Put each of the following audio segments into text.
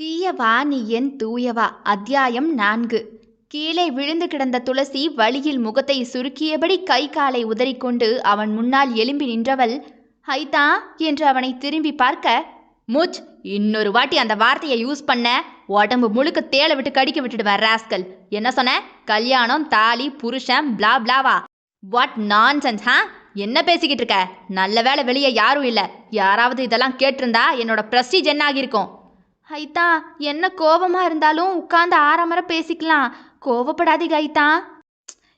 தீயவா நீ என் தூயவா? அத்தியாயம் நான்கு. கீழே விழுந்து கிடந்த துளசி வழியில் முகத்தை சுருக்கியபடி கை காலை உதறிக்கொண்டு அவன் முன்னால் எழும்பி நின்றவள் ஹைதா! என்று அவனை திரும்பி பார்க்க மூச் இன்னொரு வாட்டி அந்த வார்த்தையை யூஸ் பண்ண. உடம்பு முழுக்க தேளை விட்டு கடிக்க விட்டுடுவேன் ராஸ்கல். என்ன சொன்ன? கல்யாணம் தாலி புருஷன் பிளா பிளாவா வாட் நான்சென்ஸ் ஹா என்ன பேசிக்கிட்டு இருக்க? நல்ல வேளை வெளியே யாரும் இல்லை. யாராவது இதெல்லாம் கேட்டிருந்தா என்னோட ப்ரெஸ்டீஜ் என்ன ஆகியிருக்கும் ஹைத்தா என்ன கோபமா இருந்தாலும் உட்கார்ந்து ஆறாமர பேசிக்கலாம். கோவப்படாதீங்க ஹைத்தா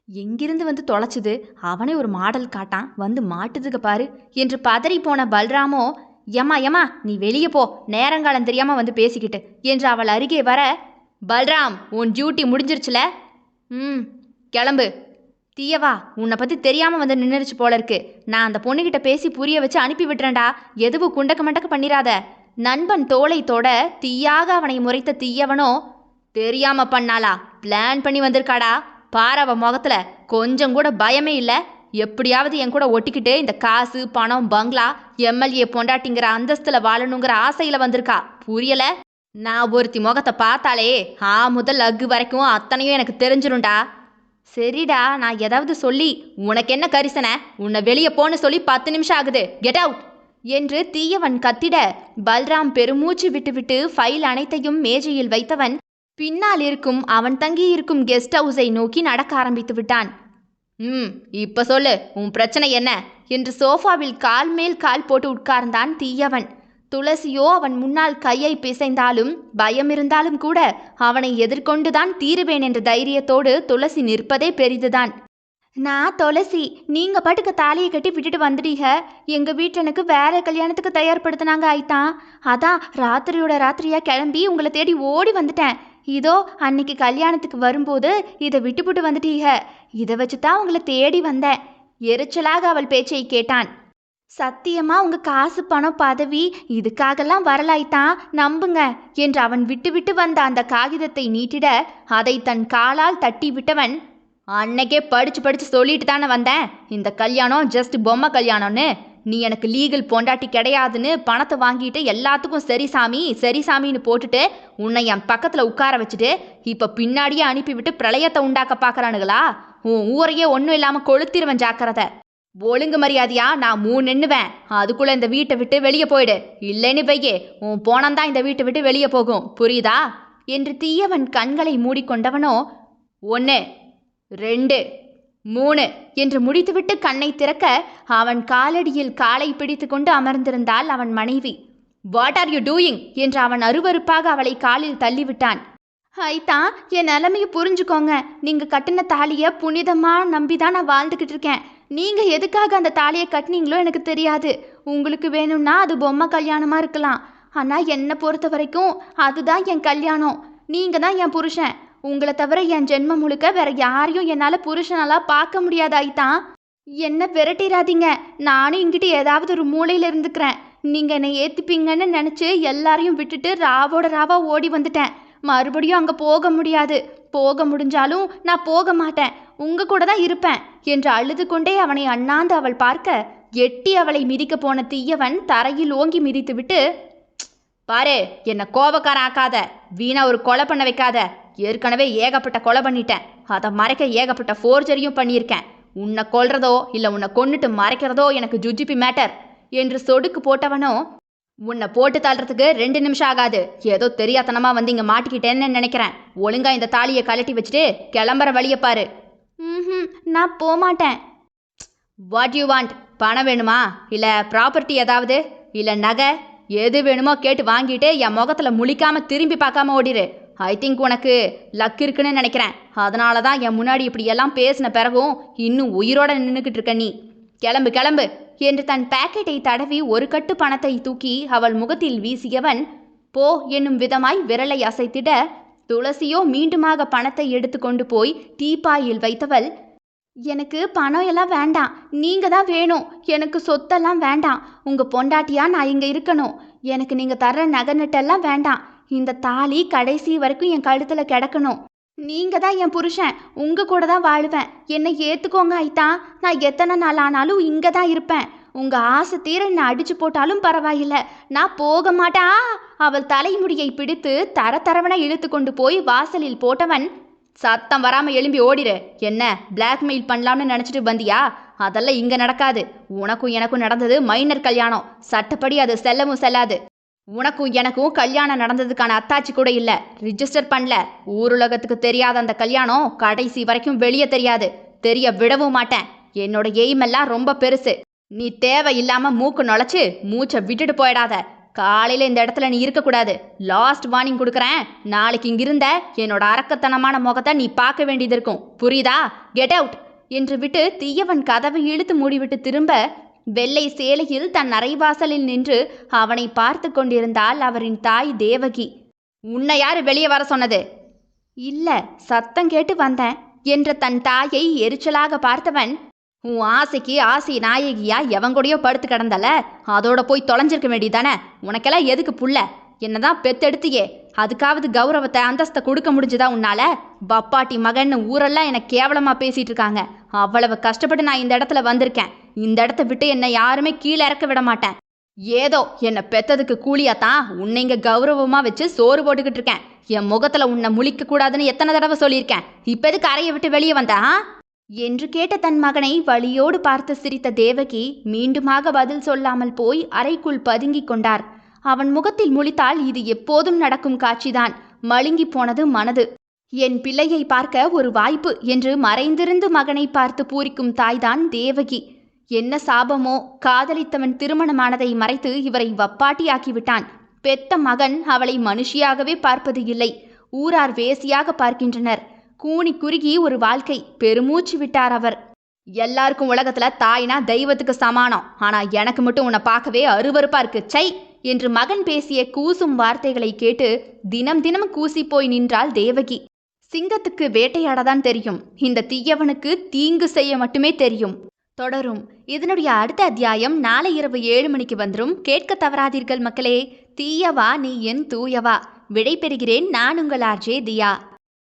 எங்கிருந்து வந்து தொலைச்சுது? அவனே ஒரு மாடல் காட்டான். வந்து மாட்டுதுக பாரு. என்று பதறி போன பல்ராமோ ஏம்மா ஏம்மா நீ வெளியே போ. நேரங்காலம் தெரியாம வந்து பேசிக்கிட்டு. என்று அவள் அருகே வர பல்ராம் உன் டியூட்டி முடிஞ்சிருச்சுல? ம் கிளம்பு. தீயவா உன்னை பற்றி தெரியாமல் வந்து நின்றுச்சு போல இருக்கு. நான் அந்த பொண்ணுகிட்ட பேசி புரிய வச்சு அனுப்பி விட்டுறேன்டா. எதுவும் குண்டக்க மண்டக்க பண்ணிராத. நண்பன் தோலை தொட தீயாக அவனை முறைத்த தீயவனோ தெரியாம பண்ணாளா? பிளான் பண்ணி வந்திருக்காடா? பாரவ முகத்துல. கொஞ்சம் கூட பயமே இல்லை. எப்படியாவது என் கூட ஒட்டிக்கிட்டு இந்த காசு பணம் பங்களா எம்எல்ஏ பொண்டாட்டிங்கிற அந்தஸ்துல வாழணுங்கிற ஆசையில வந்திருக்கா. புரியல? நான் ஒருத்தி முகத்தை பார்த்தாலே ஆ முதல் அக்கு வரைக்கும் அத்தனையும் எனக்கு தெரிஞ்சிரும்டா. சரிடா நான் ஏதாவது சொல்லி உனக்கு என்ன கரிசனை? உன்னை வெளியே போன்னு சொல்லி பத்து நிமிஷம் ஆகுது. கெட் அவுட் என்று தீயவன் கத்திட பல்ராம் பெருமூச்சு விட்டுவிட்டு ஃபைல் அனைத்தையும் மேஜையில் வைத்தவன் பின்னால் இருக்கும் அவன் தங்கி இருக்கும் கெஸ்ட் ஹவுஸை நோக்கி நடக்க ஆரம்பித்து விட்டான். ம் இப்ப சொல்லு உன் பிரச்சனை என்ன? என்று சோஃபாவில் கால் மேல் கால் போட்டு உட்கார்ந்தான் தீயவன். துளசியோ அவன் முன்னால் கையை பிசைந்தாலும் பயம் இருந்தாலும் கூட அவனை எதிர்கொண்டுதான் தீருவேன் என்ற தைரியத்தோடு துளசி நிற்பதே பெரிதுதான். நான் துளசி நீங்க பாட்டுக்கு தாலியை கட்டி விட்டுட்டு வந்துட்டீங்க. எங்க வீட்டனுக்கு வேற கல்யாணத்துக்கு தயார்படுத்தினாங்க ஆயிட்டான் அதான் ராத்திரியோட ராத்திரியா கிளம்பி உங்களை தேடி ஓடி வந்துட்டேன். இதோ அன்னைக்கு கல்யாணத்துக்கு வரும்போது இதை விட்டுப்புட்டு வந்துட்டீங்க. இதை வச்சு தான் உங்களை தேடி வந்தேன். எரிச்சலாக அவள் பேச்சை கேட்டான். சத்தியமா உங்க காசு பணம் பதவி இதுக்காகலாம் வரலாய்த்தான் நம்புங்க என்று அவன் விட்டு விட்டு வந்த அந்த காகிதத்தை நீட்டிட அதை தன் காலால் தட்டி விட்டவன் அன்னைக்கே படிச்சு படிச்சு சொல்லிட்டு தானே வந்தேன். இந்த கல்யாணம் ஜஸ்ட் பொம்மை கல்யாணம்னு. நீ எனக்கு லீகல் பொண்டாட்டி கிடையாதுன்னு பணத்தை வாங்கிட்டு எல்லாத்துக்கும் சரி சாமி சரி சாமின்னு போட்டுட்டு உன்னை என் பக்கத்தில் உட்கார வச்சுட்டு இப்போ பின்னாடியே அனுப்பிவிட்டு பிரளயத்தை உண்டாக்க பார்க்கறானுங்களா உன் ஊரையே ஒன்றும் இல்லாமல் கொளுத்திருவன் ஜாக்கிரதை. ஒழுங்கு மரியாதையா நான் மூணு நின்னுவேன் அதுக்குள்ள இந்த வீட்டை விட்டு வெளியே போயிடு. இல்லைன்னு பையே உன் போனந்தான் இந்த வீட்டை விட்டு வெளியே போகும். புரியுதா? என்று தீயவன் கண்களை மூடிக்கொண்டவனோ ஒன்று ரெண்டு மூணு என்று முடித்துவிட்டு கண்ணை திறக்க அவன் காலடியில் காலை பிடித்து கொண்டு அமர்ந்திருந்தாள் அவன் மனைவி. வாட் ஆர் யூ டூயிங் என்று அவன் அருவருப்பாக அவளை காலில் தள்ளிவிட்டான். ஹைத்தா என் நிலைமையை புரிஞ்சுக்கோங்க. நீங்க கட்டின தாலியை புனிதமா நம்பி தான் நான் வாழ்ந்துக்கிட்டு இருக்கேன். நீங்க எதுக்காக அந்த தாலியை கட்டினீங்களோ எனக்கு தெரியாது. உங்களுக்கு வேணும்னா அது பொம்மை கல்யாணமா இருக்கலாம். ஆனா என்னை பொறுத்த வரைக்கும் அதுதான் என் கல்யாணம். நீங்க தான் என் புருஷன். உங்களை தவிர என் ஜென்மம் முழுக்க வேற யாரையும் என்னால் புருஷனெல்லாம் பார்க்க முடியாது என்ன விரட்டிடாதீங்க நானும் இங்கிட்டு ஏதாவது ஒரு மூலையில் இருந்துக்கிறேன். நீங்கள் என்னை ஏற்றுப்பீங்கன்னு நினச்சி எல்லாரையும் விட்டுட்டு ராவோட ராவா ஓடி வந்துட்டேன். மறுபடியும் அங்கே போக முடியாது. போக முடிஞ்சாலும் நான் போக மாட்டேன். உங்க கூட தான் இருப்பேன் என்று அழுது கொண்டே அவனை அண்ணாந்து அவள் பார்க்க எட்டி அவளை மிதிக்க போன தீயவன் தரையில் ஓங்கி மிதித்துவிட்டு பாரு என்ன கோபக்காரன் ஆக்காத. வீணா ஒரு கொலை பண்ண வைக்காத. ஏற்கனவே ஏகப்பட்ட கொலை பண்ணிட்டேன். அதை மறைக்க ஏகப்பட்ட ஃபோர்ஜரியும் பண்ணியிருக்கேன். உன்னை கொல்றதோ இல்லை உன்னை கொன்னுட்டு மறைக்கிறதோ எனக்கு ஜுஜிபி மேட்டர் என்று சொடுக்கு போட்டவனோ உன்னை போட்டு தள்ளுறதுக்கு ரெண்டு நிமிஷம் ஆகாது. ஏதோ தெரியாதனமா வந்து இங்கே மாட்டிக்கிட்டேன்னு நினைக்கிறேன். ஒழுங்கா இந்த தாலியை கழட்டி வச்சுட்டு கிளம்புற வழியை பாரு. ம் நான் போகமாட்டேன் வாட் யூ வாண்ட் பணம் வேணுமா? இல்லை ப்ராப்பர்ட்டி ஏதாவது? இல்லை நகை? எது வேணுமோ கேட்டு வாங்கிட்டு என் முகத்தில் முழிக்காம திரும்பி பார்க்காம ஓடிரு. ஐ திங்க் உனக்கு லக் இருக்குன்னு நினைக்கிறேன். அதனால தான் என் முன்னாடி இப்படியெல்லாம் பேசின பிறகும் இன்னும் உயிரோட நின்றுக்கிட்டு இருக்க நீ. கிளம்பு கிளம்பு என்று தன் பாக்கெட்டை தடவி ஒரு கட்டு பணத்தை தூக்கி அவள் முகத்தில் வீசியவன் போ என்னும் விதமாய் விரலை அசைத்திட துளசியோ மீண்டுமாக பணத்தை எடுத்துக்கொண்டு போய் தீப்பாயில் வைத்தவள் எனக்கு பணம் எல்லாம் வேண்டாம். நீங்க தான் வேணும். எனக்கு சொத்தெல்லாம் வேண்டாம். உங்க பொண்டாட்டியா நான் இங்க இருக்கணும். எனக்கு நீங்க தர்ற நகை நட்டெல்லாம் வேண்டாம். இந்த தாலி கடைசி வரைக்கும் என் கழுத்தில் கிடக்கணும். நீங்க தான் என் புருஷன். உங்க கூட தான் வாழுவேன். என்னை ஏத்துக்கோங்க ஐத்தா நான் எத்தனை நாள் ஆனாலும் இங்க தான் இருப்பேன். உங்க ஆசை தீர என்னை அடிச்சு போட்டாலும் பரவாயில்ல. நான் போக மாட்டா அவள் தலைமுடியை பிடித்து தர தரவன இழுத்து கொண்டு போய் வாசலில் போட்டவன் சத்தம் வராம எழும்பி ஓடிடு என்ன பிளாக்மெயில் பண்ணலாம்னு நினைச்சிட்டு வந்தியா? அதெல்லாம் இங்க நடக்காது. உனக்கும் எனக்கும் நடந்தது மைனர் கல்யாணம். சட்டப்படி அது செல்லவும் செல்லாது. உனக்கும் எனக்கும் கல்யாணம் நடந்ததுக்கான அத்தாச்சி கூட இல்ல. ரிஜிஸ்டர் பண்ணல. ஊருலகத்துக்கு தெரியாத அந்த கல்யாணம் கடைசி வரைக்கும் வெளியே தெரியாது. தெரிய விடவும் மாட்டேன். என்னோட எய்ம் எல்லாம் ரொம்ப பெருசு. நீ தேவையில்லாம மூக்கு நுழைச்சு மூச்சை விட்டுட்டு போயிடாத. காலையில இந்த இடத்துல நீ இருக்கக்கூடாது லாஸ்ட் வார்னிங் கொடுக்குறேன். நாளைக்கு இங்கிருந்த என்னோட அரக்கத்தனமான முகத்தை நீ பார்க்க வேண்டியது இருக்கும். புரியுதா? கெட் அவுட் என்று விட்டு தீயவன் கதவை இழுத்து மூடிவிட்டு திரும்ப வெள்ளை சேலையில் தன் அறைவாசலில் நின்று அவனை பார்த்து கொண்டிருந்தாள் அவரின் தாய் தேவகி. உன்னை யார் வெளியே வர சொன்னது? இல்ல சத்தம் கேட்டு வந்தேன் என்ற தன் தாயை எரிச்சலாக பார்த்தவன் உன் ஆசைக்கு ஆசை நாயகியா எவன் கூடயோ படுத்து கிடந்தல அதோட போய் தொலைஞ்சிருக்க வேண்டியதானே உனக்கெல்லாம் எதுக்கு புள்ள? என்னதான் பெத்தெடுத்தியே அதுக்காவது கௌரவத்தை அந்தஸ்தை கொடுக்க முடிஞ்சுதா உன்னால? பப்பாட்டி மகன்னு ஊரெல்லாம் எனக்கு கேவலமா பேசிட்டு இருக்காங்க. அவ்வளவு கஷ்டப்பட்டு நான் இந்த இடத்துல வந்திருக்கேன். இந்த இடத்த விட்டு என்னை யாருமே கீழே இறக்க விட மாட்டேன். ஏதோ என்னை பெத்ததுக்கு கூலியாத்தான் உன்னை இங்க கௌரவமா வச்சு சோறு போட்டுக்கிட்டு இருக்கேன். என் முகத்துல உன்னை முழிக்க கூடாதுன்னு எத்தனை தடவை சொல்லியிருக்கேன். இப்ப எதுக்கு அறையை விட்டு வெளியே வந்தா என்று கேட்ட தன் மகனை வழியோடு பார்த்து சிரித்த தேவகி மீண்டுமாக பதில் சொல்லாமல் போய் அறைக்குள் பதுங்கிக் கொண்டார். அவன் முகத்தில் முழித்தால் இது எப்போதும் நடக்கும் காட்சிதான். மழுங்கி போனது மனது. என் பிள்ளையை பார்க்க ஒரு வாய்ப்பு என்று மறைந்திருந்து மகனை பார்த்து பூரிக்கும் தாய்தான் தேவகி. என்ன சாபமோ? காதலித்தவன் திருமணமானதை மறைத்து இவரை வப்பாட்டியாக்கிவிட்டான். பெத்த மகன் அவளை மனுஷியாகவே பார்ப்பது இல்லை. ஊரார் வேசியாக பார்க்கின்றனர். கூணி குறுகி ஒரு வாழ்க்கை. பெருமூச்சு விட்டார் அவர். எல்லாருக்கும் உலகத்துல தாய்னா தெய்வத்துக்கு சமானம். ஆனா எனக்கு மட்டும் உன்னை பார்க்கவே அருவருப்பா இருக்கு. சை என்று மகன் பேசிய கூசும் வார்த்தைகளை கேட்டு தினம் தினம் கூசி போய் நின்றாள் தேவகி. சிங்கத்துக்கு வேட்டையாடதான் தெரியும். இந்த தீயவனுக்கு தீங்கு செய்ய மட்டுமே தெரியும். தொடரும். இதனுடைய அடுத்த அத்தியாயம் நாளை இரவு ஏழு மணிக்கு வந்துடும் கேட்க தவறாதீர்கள் மக்களே. தீயவா நீ என் தூயவா. விடை பெறுகிறேன் நான் உங்கள் ஆர்ஜே தியா.